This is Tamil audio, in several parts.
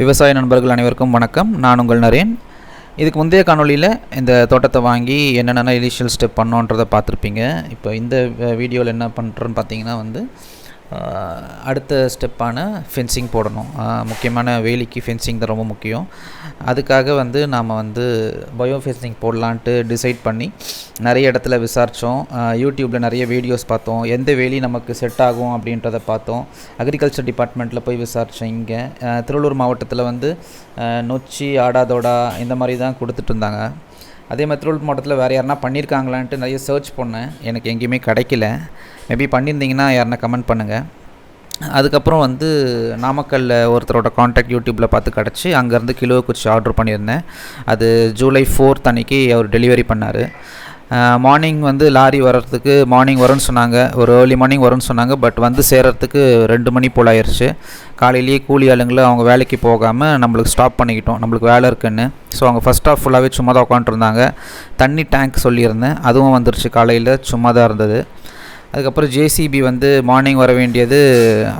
விவசாய நண்பர்கள் அனைவருக்கும் வணக்கம். நான் உங்கள் நரேன். இதுக்கு முந்தைய காணொளியில் இந்த தோட்டத்தை வாங்கி என்னென்ன இனிஷியல் ஸ்டெப் பண்ணோன்றதை பார்த்துருப்பீங்க. இப்போ இந்த வீடியோவில் என்ன பண்ணுறோன்னு பார்த்தீங்கன்னா வந்து அடுத்த ஸ்டெப்பான ஃபென்சிங் போடணும். முக்கியமான வேலிக்கு ஃபென்சிங் தான் ரொம்ப முக்கியம். அதுக்காக வந்து நாம் வந்து பயோ ஃபென்சிங் போடலான்ட்டு டிசைட் பண்ணி நிறைய இடத்துல விசாரித்தோம் யூடியூப்பில் நிறைய வீடியோஸ் பார்த்தோம். எந்த வேலி நமக்கு செட் ஆகும் அப்படின்றத பார்த்தோம். அக்ரிகல்ச்சர் டிபார்ட்மெண்ட்டில் போய் விசாரித்தோம் இங்கே. திருவள்ளூர் மாவட்டத்தில் வந்து நொச்சி ஆடாதோடா இந்த மாதிரி தான் கொடுத்துட்டு இருந்தாங்க. அதே மாதிரி திருவள்ளூர் மாவட்டத்தில் வேறு யாருனா பண்ணியிருக்காங்களான்ட்டு நிறைய சர்ச் பண்ணேன். எனக்கு எங்கேயுமே கிடைக்கல. மேபி பண்ணியிருந்தீங்கன்னா யாருனா கமெண்ட் பண்ணுங்கள் அதுக்கப்புறம் வந்து நாமக்கல்லில் ஒருத்தரோட காண்டாக்ட் யூடியூப்பில் பார்த்து கிடச்சி அங்கேருந்து கிலோ குச்சி ஆர்டர் பண்ணியிருந்தேன். அது ஜூலை ஃபோர்த் அன்னைக்கு அவர் டெலிவரி பண்ணார். மார்னிங் வந்து லாரி வர்றதுக்கு மார்னிங் வரும்னு சொன்னாங்க. ஒரு ஏர்லி மார்னிங் வரும்னு சொன்னாங்க. பட் வந்து சேர்றதுக்கு ரெண்டு மணி போல் ஆயிடுச்சு காலையிலேயே கூலி ஆளுங்களை அவங்க வேலைக்கு போகாமல் நம்மளுக்கு ஸ்டாப் பண்ணிக்கிட்டோம். நம்மளுக்கு வேலை இருக்குன்னு. ஸோ அவங்க ஃபஸ்ட் ஆஃப் ஃபுல்லாகவே சும்மா தான் உட்காந்துருந்தாங்க தண்ணி டேங்க் சொல்லியிருந்தேன். அதுவும் வந்துருச்சு காலையில். சும்மா தான் இருந்தது. அதுக்கப்புறம் ஜேசிபி வந்து மார்னிங் வர வேண்டியது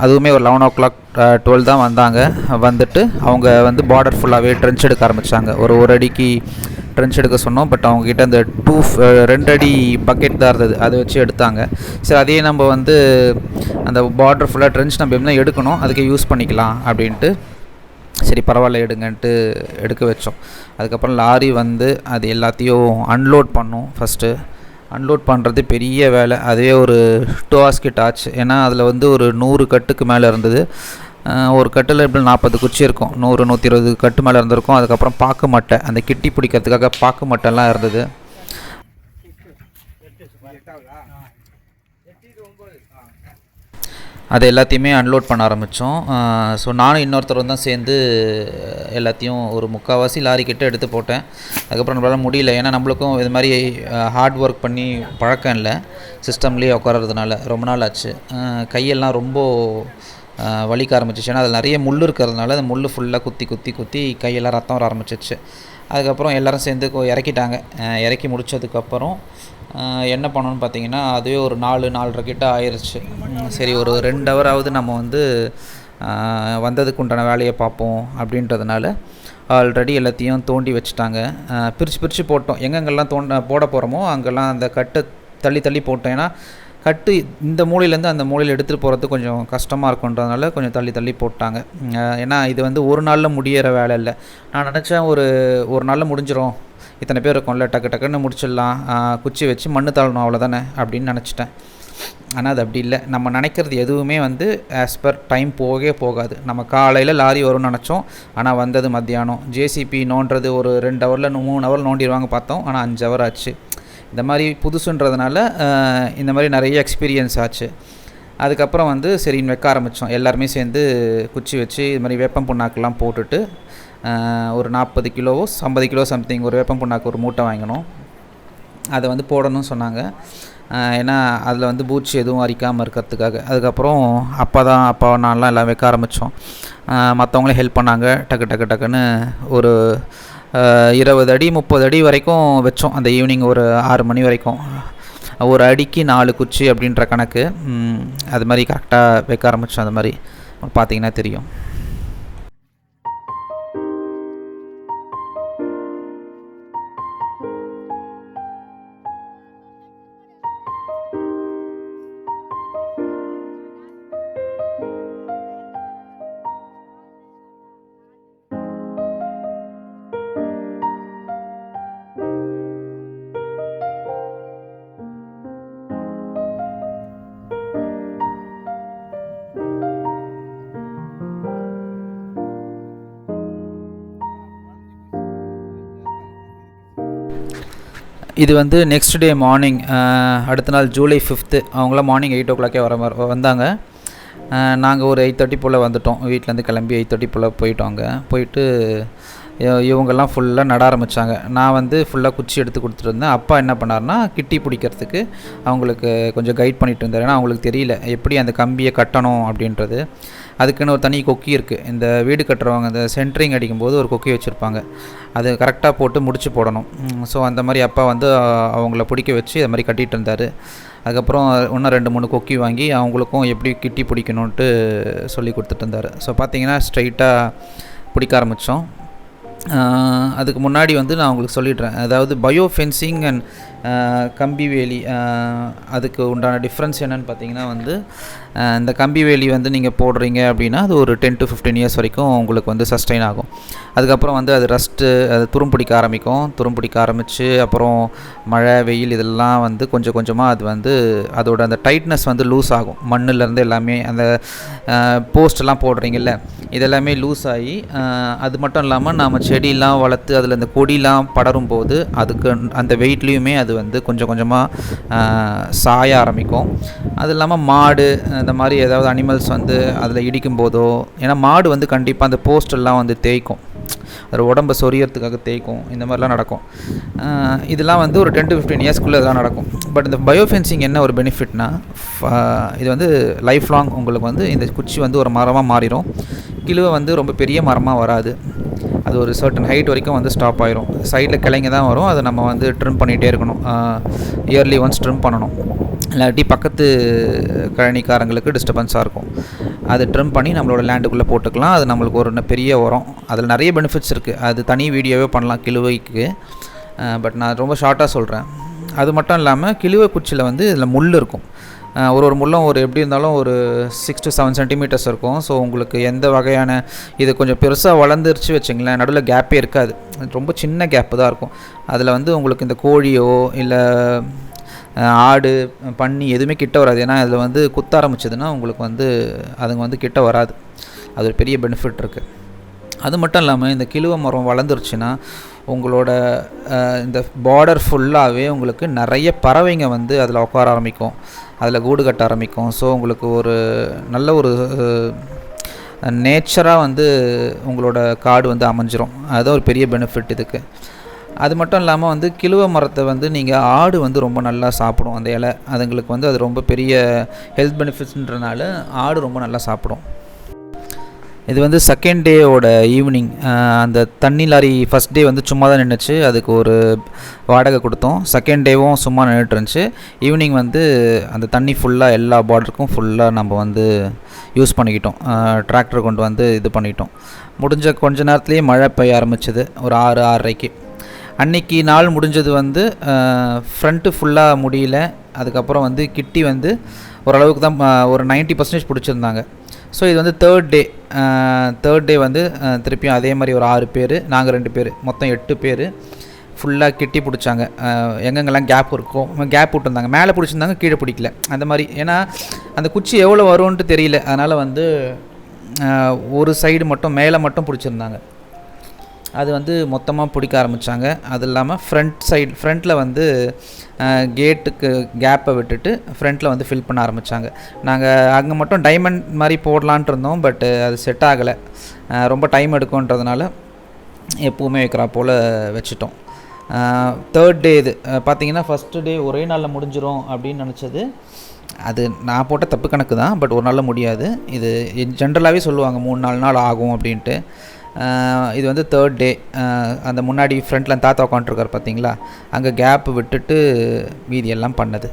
அதுவுமே ஒரு லெவன் ஓ கிளாக் டுவெல் தான் வந்தாங்க. வந்துட்டு அவங்க வந்து பார்டர் ஃபுல்லாகவே ட்ரென்ச் எடுக்க ஆரம்பித்தாங்க ஒரு ஒரு அடிக்கு ட்ரென்ச் எடுக்க சொன்னோம் பட் அவங்கக்கிட்ட அந்த டூ ரெண்டு அடி பக்கெட் தான் இருந்தது. அதை வச்சு எடுத்தாங்க. சரி அதையே நம்ம வந்து அந்த பார்டர் ஃபுல்லாக ட்ரென்ச் நம்ம எப்படி எடுக்கணும் அதுக்கு யூஸ் பண்ணிக்கலாம் அப்படின்ட்டு. சரி பரவாயில்ல எடுங்கன்ட்டு எடுக்க வச்சோம். அதுக்கப்புறம் லாரி வந்து அது எல்லாத்தையும் அன்லோட் பண்ணோம் ஃபஸ்ட்டு அன்லோட் பண்ணுறது பெரிய வேலை. அதுவே ஒரு டூ ஹவர்ஸ் கிட்ட ஆச்சு. ஏன்னா அதில் வந்து ஒரு நூறு கட்டுக்கு மேலே இருந்தது. ஒரு கட்டில் எப்படி நாற்பது குச்சி இருக்கும். நூறு நூற்றி இருபது கட்டு மேலே இருந்திருக்கும். அதுக்கப்புறம் பாக்கு மட்டை. அந்த கிட்டி பிடிக்கிறதுக்காக பாக்கு மட்டைலாம் இருந்தது. அது எல்லாத்தையுமே அன்லோட் பண்ண ஆரம்பித்தோம் ஸோ நானும் இன்னொருத்தரும் தான் சேர்ந்து எல்லாத்தையும் ஒரு முக்கால்வாசி லாரி கிட்ட எடுத்து போட்டேன். அதுக்கப்புறம் நம்மளால முடியல. ஏன்னா நம்மளுக்கும் இது மாதிரி ஹார்ட் ஒர்க் பண்ணி பழக்கம் இல்லை. சிஸ்டம்லேயே உட்காரதுனால ரொம்ப நாள் ஆச்சு. கையெல்லாம் ரொம்ப வலிக்க ஆரம்பிச்சிச்சுன்னா அதில் நிறைய முள் இருக்கிறதுனால அந்த முள் ஃபுல்லாக குத்தி குத்தி குத்தி கையெல்லாம் ரத்தம் வர ஆரம்பிச்சிச்சு. அதுக்கப்புறம் எல்லோரும் சேர்ந்து இறக்கிட்டாங்க. இறக்கி முடிச்சதுக்கப்புறம் என்ன பண்ணோன்னு பார்த்தீங்கன்னா அதுவே ஒரு நாலு நாலரை கிட்ட ஆயிருச்சு. சரி ஒரு ரெண்டு ஹவராவது நம்ம வந்து வந்ததுக்கு உண்டான வேலையை பார்ப்போம் அப்படின்றதுனால ஆல்ரெடி எல்லாத்தையும் தோண்டி வச்சுட்டாங்க. பிரித்து பிரித்து போட்டோம். எங்கெங்கெல்லாம் தோண்ட போட போகிறோமோ அங்கெல்லாம் அந்த கட்டை தள்ளி தள்ளி போட்டோம். ஏன்னா கட்டு இந்த மூலையிலேருந்து அந்த மூலையில் எடுத்துகிட்டு போகிறது கொஞ்சம் கஷ்டமாக இருக்குன்றதுனால கொஞ்சம் தள்ளி தள்ளி போட்டாங்க. ஏன்னா இது வந்து ஒரு நாளில் முடியிற வேலை இல்லை. நான் நினச்சேன் ஒரு ஒரு நாளில் முடிஞ்சிடும் இத்தனை பேர் இருக்கும்ல டக்கு டக்குன்னு முடிச்சிடலாம். குச்சி வச்சு மண்ணு தள்ளணும் அவ்வளோதானே அப்படின்னு நினச்சிட்டேன். ஆனால் அது அப்படி இல்லை. நம்ம நினைக்கிறது எதுவுமே வந்து ஆஸ் பர் டைம் போகவே போகாது. நம்ம காலையில் லாரி வரும்னு நினச்சோம். ஆனால் வந்தது மத்தியானம். ஜேசிபி நோண்டுறது ஒரு ரெண்டு ஹவரில் மூணு ஹவர் நோண்டிடுவாங்க பார்த்தோம். ஆனால் அஞ்சு ஹவர் ஆச்சு. இந்த மாதிரி புதுசுன்றதுனால இந்த மாதிரி நிறைய எக்ஸ்பீரியன்ஸ் ஆச்சு. அதுக்கப்புறம் வந்து சரின்னு வைக்க ஆரம்பித்தோம் எல்லாருமே சேர்ந்து குச்சி வச்சு இது மாதிரி வேப்பம் புண்ணாக்கெல்லாம் போட்டுட்டு ஒரு நாற்பது கிலோவோ ஐம்பது கிலோ சம்திங் ஒரு வேப்பம் புண்ணாக்கு ஒரு மூட்டை வாங்கினோம். அதை வந்து போடணும்னு சொன்னாங்க. ஏன்னா அதில் வந்து பூச்சி எதுவும் அரிக்காமல் இருக்கிறதுக்காக. அதுக்கப்புறம் அப்பா தான் அப்பா நான்லாம் எல்லாம் வைக்க ஆரம்பித்தோம் மற்றவங்களே ஹெல்ப் பண்ணாங்க. டக்கு டக்கு டக்குன்னு ஒரு இருபது அடி முப்பது அடி வரைக்கும் வச்சோம். அந்த ஈவினிங் ஒரு ஆறு மணி வரைக்கும். ஒரு அடிக்கு நாலு குச்சி அப்படின்ற கணக்கு. அது மாதிரி கரெக்டாக வைக்க ஆரம்பித்தோம் அது மாதிரி. பார்த்தீங்கன்னா தெரியும். இது வந்து நெக்ஸ்ட் டே மார்னிங் அடுத்த நாள் ஜூலை ஃபிஃப்த்து அவங்களாம் மார்னிங் எயிட் ஓ கிளாக்கே வர மாதிரி வந்தாங்க. நாங்கள் ஒரு எயிட் தேர்ட்டி போல் வந்துட்டோம். வீட்டிலேருந்து கிளம்பி எயிட் தேர்ட்டி போல் போயிட்டோம் அங்கே. போயிட்டு இவங்கெல்லாம் ஃபுல்லாக நட ஆரம்பித்தாங்க நான் வந்து ஃபுல்லாக குச்சி எடுத்து கொடுத்துருந்தேன் அப்பா என்ன பண்ணாருன்னா கிட்டி பிடிக்கிறதுக்கு அவங்களுக்கு கொஞ்சம் கைட் பண்ணிகிட்டு இருந்தார். ஏன்னா அவங்களுக்கு தெரியல எப்படி அந்த கம்பியை கட்டணும் அப்படின்றது. அதுக்குன்னு ஒரு தனி கொக்கி இருக்குது இந்த வீடு கட்டுறவங்க இந்த சென்ட்ரிங் அடிக்கும்போது ஒரு கொக்கி வச்சுருப்பாங்க. அது கரெக்டாக போட்டு முடிச்சு போடணும். ஸோ அந்த மாதிரி அப்பா வந்து அவங்கள பிடிக்க வச்சு அது மாதிரி கட்டிகிட்டு இருந்தார். அதுக்கப்புறம் இன்னும் ரெண்டு மூணு கொக்கி வாங்கி அவங்களுக்கும் எப்படி கிட்டி பிடிக்கணுன்ட்டு சொல்லி கொடுத்துட்டு இருந்தார். ஸோ பார்த்தீங்கன்னா ஸ்ட்ரைட்டாக பிடிக்க ஆரம்பித்தோம் அதுக்கு முன்னாடி வந்து நான் உங்களுக்கு சொல்லிடுறேன். அதாவது பயோ ஃபென்சிங் அண்ட் கம்பி வேலி அதுக்கு உண்டான டிஃப்ரென்ஸ் என்னென்னு பார்த்தீங்கன்னா வந்து இந்த கம்பி வேலி வந்து நீங்கள் போடுறீங்க அப்படின்னா அது ஒரு டென் டு ஃபிஃப்டீன் இயர்ஸ் வரைக்கும் உங்களுக்கு வந்து சஸ்டெயின் ஆகும். அதுக்கப்புறம் வந்து அது ரஸ்ட்டு அது துரும்பிடிக்க ஆரம்பிக்கும். துரும்பிடிக்க ஆரம்பித்து அப்புறம் மழை வெயில் இதெல்லாம் வந்து கொஞ்சம் கொஞ்சமாக அது வந்து அதோட அந்த டைட்னஸ் வந்து லூஸ் ஆகும். மண்ணுலேருந்து எல்லாமே அந்த போஸ்ட்லாம் போடுறீங்கல்ல இதெல்லாமே லூஸ் ஆகி அது மட்டும் இல்லாமல் நாம் செடியெலாம் வளர்த்து அதில் இந்த கொடிலாம் படரும் போது அதுக்கு அந்த வெயிட்லேயுமே அது வந்து கொஞ்சம் கொஞ்சமாக சாய ஆரம்பிக்கும். அது இல்லாமல் மாடு இந்த மாதிரி ஏதாவது அனிமல்ஸ் வந்து அதில் இடிக்கும் போதோ ஏன்னா மாடு வந்து கண்டிப்பாக அந்த போஸ்டெல்லாம் வந்து தேய்க்கும். அது உடம்பை சொரியறதுக்காக தேய்க்கும். இந்த மாதிரிலாம் நடக்கும். இதெல்லாம் வந்து ஒரு டென் டு ஃபிஃப்டீன் இயர்ஸ்க்குள்ளே இதெல்லாம் நடக்கும். பட் இந்த பயோஃபென்சிங் என்ன ஒரு பெனிஃபிட்னா இது வந்து லைஃப் லாங் உங்களுக்கு வந்து இந்த குச்சி வந்து ஒரு மரமாக மாறிடும் கிழுவை வந்து ரொம்ப பெரிய மரமாக வராது. அது ஒரு சர்டன் ஹைட் வரைக்கும் வந்து ஸ்டாப் ஆயிரும். சைடில் கிளைங்க தான் வரும். அதை நம்ம வந்து ட்ரிம் பண்ணிகிட்டே இருக்கணும். இயர்லி ஒன்ஸ் ட்ரிம் பண்ணணும். இல்லாட்டி பக்கத்து கழனிக்காரங்களுக்கு டிஸ்டர்பன்ஸாக இருக்கும். அது ட்ரிம் பண்ணி நம்மளோட லேண்டுக்குள்ளே போட்டுக்கலாம். அது நம்மளுக்கு ஒரு பெரிய உரம். அதில் நிறைய பெனிஃபிட்ஸ் இருக்குது அது தனி வீடியோவே பண்ணலாம் கிழுவைக்கு. பட் நான் ரொம்ப ஷார்ட்டாக சொல்கிறேன் அது மட்டும் இல்லாமல் கிழுவை குச்சியில் வந்து இதில் முள் இருக்கும். ஒரு ஒரு முள்ளும் ஒரு எப்படி இருந்தாலும் ஒரு சிக்ஸ் டு செவன் சென்டிமீட்டர்ஸ் இருக்கும். ஸோ உங்களுக்கு எந்த வகையான இது கொஞ்சம் பெருசாக வளர்ந்துருச்சு வச்சுங்களேன் நடுவில் கேப்பே இருக்காது. ரொம்ப சின்ன கேப்பு தான் இருக்கும். அதில் வந்து உங்களுக்கு இந்த கோழியோ இல்லை ஆடு பன்னி எதுவுமே கிட்ட வராது. ஏன்னா அதில் வந்து குத்த ஆரம்பிச்சதுன்னா உங்களுக்கு வந்து அதுங்க வந்து கிட்ட வராது. அது ஒரு பெரிய பெனிஃபிட் இருக்குது அது மட்டும் இல்லாமல் இந்த கிழுவ மரம் வளர்ந்துருச்சுன்னா உங்களோட இந்த பார்டர் ஃபுல்லாகவே உங்களுக்கு நிறைய பறவைங்க வந்து அதில் உட்கார ஆரம்பிக்கும். அதில் கூடு கட்ட ஆரம்பிக்கும். ஸோ உங்களுக்கு ஒரு நல்ல ஒரு நேச்சராக வந்து உங்களோட காடு வந்து அமைஞ்சிரும். அதுதான் ஒரு பெரிய பெனிஃபிட் இதுக்கு. அது மட்டும் இல்லாமல் வந்து கிழுவ மரத்தை வந்து நீங்கள் ஆடு வந்து ரொம்ப நல்லா சாப்பிடும் அந்த இலை. அதுங்களுக்கு வந்து அது ரொம்ப பெரிய ஹெல்த் பெனிஃபிட்ஸ்ன்றனால ஆடு ரொம்ப நல்லா சாப்பிடும். இது வந்து செகண்ட் டேவோட ஈவினிங் அந்த தண்ணி லாரி ஃபஸ்ட் டே வந்து சும்மா தான் நின்றுச்சு அதுக்கு ஒரு வாடகை கொடுத்தோம். செகண்ட் டேவும் சும்மா நின்றுட்டு இருந்துச்சு. ஈவினிங் வந்து அந்த தண்ணி ஃபுல்லாக எல்லா பார்டருக்கும் ஃபுல்லாக நம்ம வந்து யூஸ் பண்ணிக்கிட்டோம். டிராக்டர் கொண்டு வந்து இது பண்ணிட்டோம். முடிஞ்ச கொஞ்ச நேரத்துலேயே மழை பெய்ய ஆரம்பிச்சது. ஒரு ஆறு ஆறரைக்கு. அன்னைக்கு நாள் முடிஞ்சது வந்து ஃப்ரண்ட்டு ஃபுல்லாக முடியல. அதுக்கப்புறம் வந்து கிட்டி வந்து ஓரளவுக்கு தான் ஒரு 90% பர்சன்டேஜ் பிடிச்சிருந்தாங்க. ஸோ இது வந்து தேர்ட் டே தேர்ட் டே வந்து திருப்பியும் அதே மாதிரி ஒரு ஆறு பேர் நாங்கள் ரெண்டு பேர் மொத்தம் எட்டு பேர் ஃபுல்லாக கிட்டி பிடிச்சாங்க. எங்கெங்கெல்லாம் கேப் இருக்கும் கேப் விட்டுருந்தாங்க. மேலே பிடிச்சிருந்தாங்க கீழே பிடிக்கல. அந்த மாதிரி. ஏன்னா அந்த குச்சி எவ்வளோ வரும்ன்ட்டு தெரியல. அதனால் வந்து ஒரு சைடு மட்டும் மேலே மட்டும் பிடிச்சிருந்தாங்க. அது வந்து மொத்தமாக பிடிக்க ஆரம்பித்தாங்க அது இல்லாமல் ஃப்ரண்ட் சைடு ஃப்ரண்ட்டில் வந்து கேட்டுக்கு கேப்பை விட்டுட்டு ஃப்ரண்ட்டில் வந்து ஃபில் பண்ண ஆரம்பித்தாங்க நாங்கள் அங்கே மட்டும் டைமண்ட் மாதிரி போடலான்ட்டு இருந்தோம் பட்டு அது செட் ஆகலை. ரொம்ப டைம் எடுக்கும்ன்றதுனால எப்போவுமே வைக்கிறா போல் வச்சுட்டோம். தேர்ட் டே இது. பார்த்தீங்கன்னா ஃபஸ்ட்டு டே ஒரே நாளில் முடிஞ்சிரும் அப்படின்னு நினச்சது. அது நான் போட்ட தப்பு கணக்கு தான் பட் ஒரு நாளில் முடியாது. இது ஜென்ரலாகவே சொல்லுவாங்க மூணு நாலு நாள் ஆகும் அப்படின்ட்டு. இது வந்து தேர்ட் டே அந்த முன்னாடி ஃப்ரண்ட்டில் தாத்தா உட்காந்துருக்கார் பார்த்தீங்களா? அங்கே கேப் விட்டுட்டு மீதி எல்லாம் பண்ணது.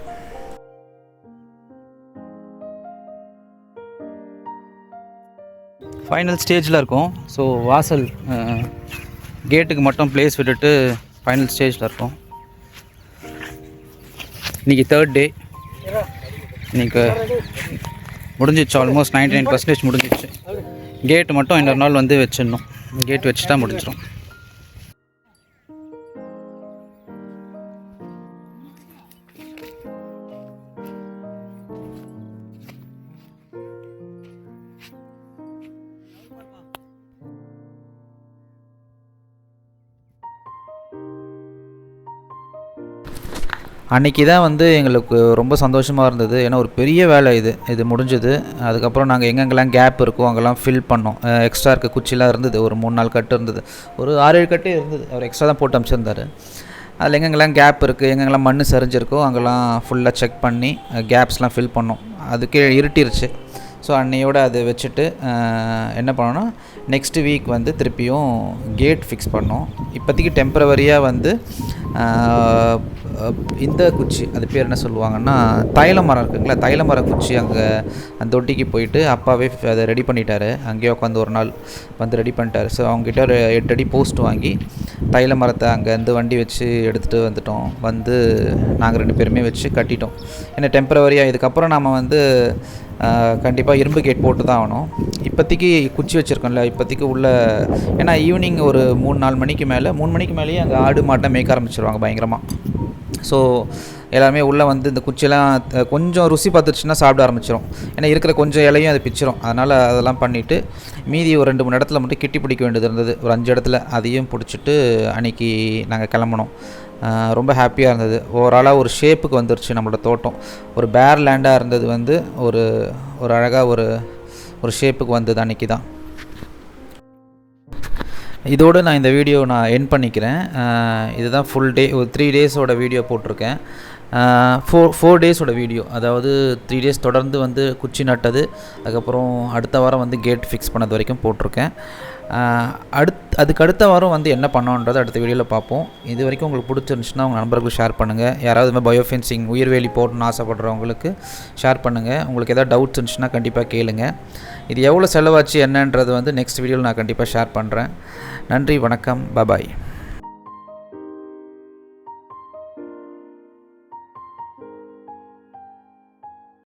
ஃபைனல் ஸ்டேஜில் இருக்கோம். ஸோ வாசல் கேட்டுக்கு மட்டும் ப்ளேஸ் விட்டுட்டு ஃபைனல் ஸ்டேஜில் இருக்கோம். இன்றைக்கி தேர்ட் டே இன்னைக்கு முடிஞ்சிச்சு. ஆல்மோஸ்ட் நைன்டி நைன் பர்சன்டேஜ் முடிஞ்சிச்சு. கேட்டு மட்டும் இன்னொரு நாள் வந்து வச்சிடணும். கேட் வச்சுட்டா முடிஞ்சிடும் அன்றைக்கி தான் வந்து எங்களுக்கு ரொம்ப சந்தோஷமாக இருந்தது. ஏன்னா ஒரு பெரிய வேலை இது. இது முடிஞ்சது. அதுக்கப்புறம் நாங்கள் எங்கெங்கெல்லாம் கேப் இருக்கோ அங்கெல்லாம் ஃபில் பண்ணோம். எக்ஸ்ட்ரா இருக்க குச்சிலாம் இருந்தது. ஒரு மூணு நாலு கட்டு இருந்தது. ஒரு ஆறு ஏழு கட்டே இருந்தது. அவர் எக்ஸ்ட்ரா தான் போட்டு அமைச்சிருந்தார். அதில் எங்கெங்கெல்லாம் கேப் இருக்குது எங்கெங்கெல்லாம் மண் சரிஞ்சிருக்கோ அங்கெல்லாம் ஃபுல்லாக செக் பண்ணி கேப்ஸ்லாம் ஃபில் பண்ணோம். அதுக்கே இருட்டிருச்சு. ஸோ அன்னையோடு அதை வச்சுட்டு என்ன பண்ணோன்னா நெக்ஸ்ட் வீக் வந்து திருப்பியும் கேட் ஃபிக்ஸ் பண்ணோம். இப்போதைக்கு டெம்பரவரியாக வந்து இந்த குச்சி அது பேர் என்ன சொல்லுவாங்கன்னா தைல மரம் இருக்குங்களா தைல மர குச்சி அங்கே அந்த தொட்டிக்கு போயிட்டு அப்பாவே அதை ரெடி பண்ணிட்டாரு. அங்கேயே உட்காந்து ஒரு நாள் வந்து ரெடி பண்ணிட்டாரு. ஸோ அவங்ககிட்ட ஒரு எட்டு அடி போஸ்ட் வாங்கி தைல மரத்தை அங்கேருந்து வண்டி வச்சு எடுத்துகிட்டு வந்துட்டோம். வந்து நாங்கள் ரெண்டு பேருமே வச்சு கட்டிட்டோம். ஏன்னா டெம்பரவரியாக இதுக்கப்புறம் நாம் வந்து கண்டிப்பாக இரும்பு கேட் போட்டு தான் ஆகணும். இப்போதைக்கு குச்சி வச்சுருக்கோம்ல இப்போதைக்கு உள்ள ஏன்னா ஈவினிங் ஒரு மூணு நாலு மணிக்கு மேலே மூணு மணிக்கு மேலேயே அங்கே ஆடு மாட்டை மேய்க்க ஆரம்பிச்சிருவாங்க பயங்கரமாக ஸோ எல்லாமே உள்ளே வந்து இந்த குச்சியெல்லாம் கொஞ்சம் ருசி பார்த்துச்சுன்னா சாப்பிட ஆரம்பிச்சிடும் ஏன்னா இருக்கிற கொஞ்சம் இலையும் அது பிச்சிரும். அதனால் அதெல்லாம் பண்ணிவிட்டு மீதி ஒரு ரெண்டு மூணு இடத்துல மட்டும் கிட்டி பிடிக்க வேண்டியது இருந்தது. ஒரு அஞ்சு இடத்துல அதையும் பிடிச்சிட்டு அன்னைக்கு நாங்கள் கிளம்புனோம். ரொம்ப ஹாப்பியாக இருந்தது. ஓவராலாக ஒரு ஷேப்புக்கு வந்துருச்சு நம்மளோட தோட்டம். ஒரு பேர் லேண்டாக இருந்தது வந்து ஒரு ஒரு அழகாக ஒரு ஒரு ஷேப்புக்கு வந்தது அன்றைக்கி தான் இதோடு நான் இந்த வீடியோ நான் என் பண்ணிக்கிறேன். இதுதான் ஃபுல் டே ஒரு த்ரீ டேஸோட வீடியோ போட்டிருக்கேன். ஃபோர் ஃபோர் டேஸோட வீடியோ அதாவது த்ரீ டேஸ் தொடர்ந்து வந்து குச்சி நட்டது. அதுக்கப்புறம் அடுத்த வாரம் வந்து கேட் ஃபிக்ஸ் பண்ணது வரைக்கும் போட்டிருக்கேன். அடுத் அதுக்கு அடுத்த வாரம் வந்து என்ன பண்ணோன்றதை அடுத்த வீடியோவில் பார்ப்போம். இது வரைக்கும் உங்களுக்கு பிடிச்சிருந்துச்சுன்னா உங்கள் நண்பர்களுக்கு ஷேர் பண்ணுங்கள் யாராவது இந்த பயோ ஃபென்சிங் உயிர்வேலி போடணும்னு ஆசைப்படுறவங்களுக்கு ஷேர் பண்ணுங்கள் உங்களுக்கு எதாவது டவுட்ஸ் இருந்துச்சுன்னா கண்டிப்பாக கேளுங்க. இது எவ்வளோ செலவாச்சு என்னன்றது வந்து நெக்ஸ்ட் வீடியோவில் நான் கண்டிப்பாக ஷேர் பண்ணுறேன் நன்றி வணக்கம். பபாய்